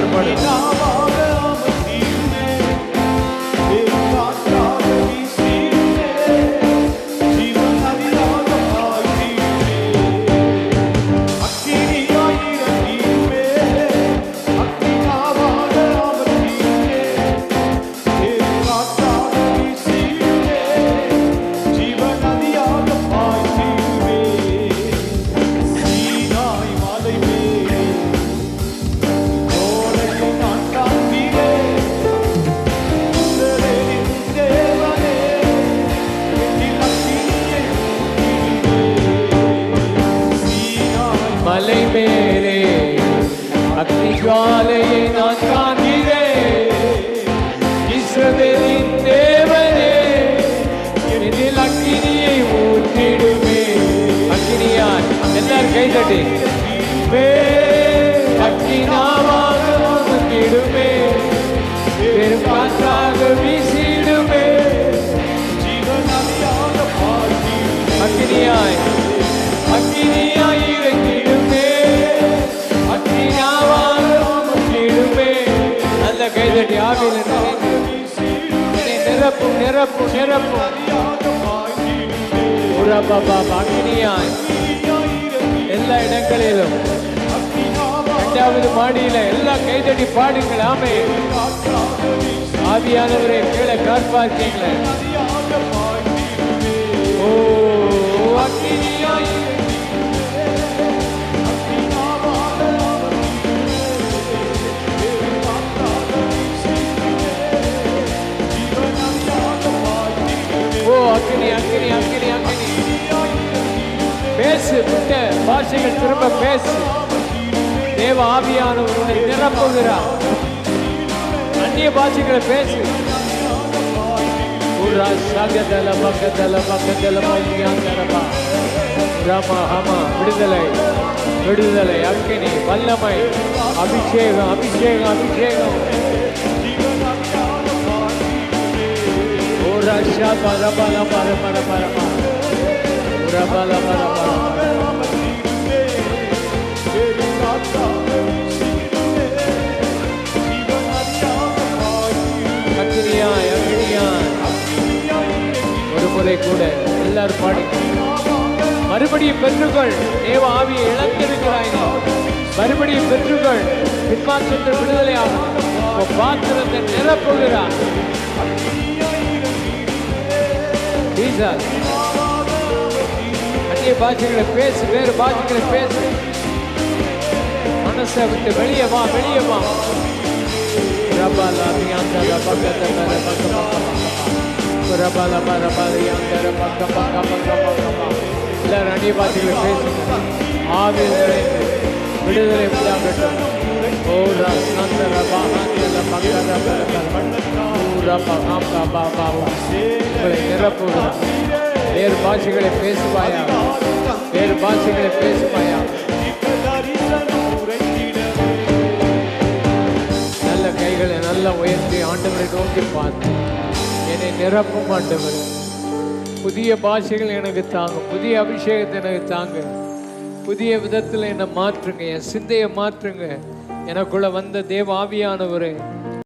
எல்லாரும் மலை மேலே அக்னி ஜுவாலையை நான் காண்கிறேன். இஸ்ரவேலின் தேவனே இதில் அக்கினியை ஊற்றிடுமே. அக்கினியாய் எல்லாரும் கை தட்டி. ஊற்றிடுமே பெரும் காற்றாக வீசிடுமே. அக்கினியாய் அக்கினியாய் கைதட்டி ஆவியில் நிறைந்து நிரப்பும் நிரப்பும் நிரப்பும் உரபாபா அக்கினியாய் எல்லா இடங்களிலும். இரண்டாவது மாடியில எல்லா கைதட்டி பாடுங்கள் ஆமே ஆவியானவரை கீழே காப்பாற்றீங்களே அக்கினி அக்கினி அக்கினி அக்கினி பேசு. விட்ட பாஷைகள் திரும்ப பேசு. தேவ ஆவியானவர் உன்னை நிரப்புகிறார் அந்நிய பாஷைகளை பேசு சகதல பக்கதல பக்கதல மையாந்தரமா ரம ஹம விடுதலை விடுதலை அக்கினி வல்லமை அபிஷேகம் அபிஷேகம் அபிஷேகம் ஓ para para பரபர para para para. அக்கினியாய் அக்கினியாய் ஒரு முறை கூட எல்லாரும் பாடுங்க மறுபடியும் பெற்றுக்கொள். தேவ ஆவியை இழந்திருக்கிறாய் மறுபடியும் பெற்றுக்கொள். பின்மாற்றத்தில் விடுதலையாகும். பாத்திரத்தை நிரப்புகிறார். ஜீசஸ். அந்நிய பாஷைகளை பேசு வேறு பாஷைகளை பேசு. மனசை விட்டு வெளியே வா வெளியே வா. ரபாலா பியாந்தர பக்கத்துல பக்க பக்க ரபாலா ரபாலா பக்க பக்க பக்க பக்க எல்லாரும் அந்நிய பாஷைகளை பேசுங்க ஆவியில் நிறைந்து விடுதலை உண்டாகட்டும் ஓ ரசந்தர பாகாந்தர பக்கர பக்க ஓ ரபா காம்பா வேறு பாஷைகளை பேசுவாயா வேறு பாஷைகளை பேசுவாயா நல்ல கைகளை நல்லா உயர்த்தி ஆண்டவரை நோக்கி பார்த்து என்னை நிரப்பும் ஆண்டவர் புதிய பாஷைகள் எனக்கு தாங்க புதிய அபிஷேகத்தை எனக்கு தாங்க புதிய விதத்தில் என்னை மாற்றுங்க என் சிந்தையை மாற்றுங்க எனக்குள்ள வந்த தேவ ஆவியானவரே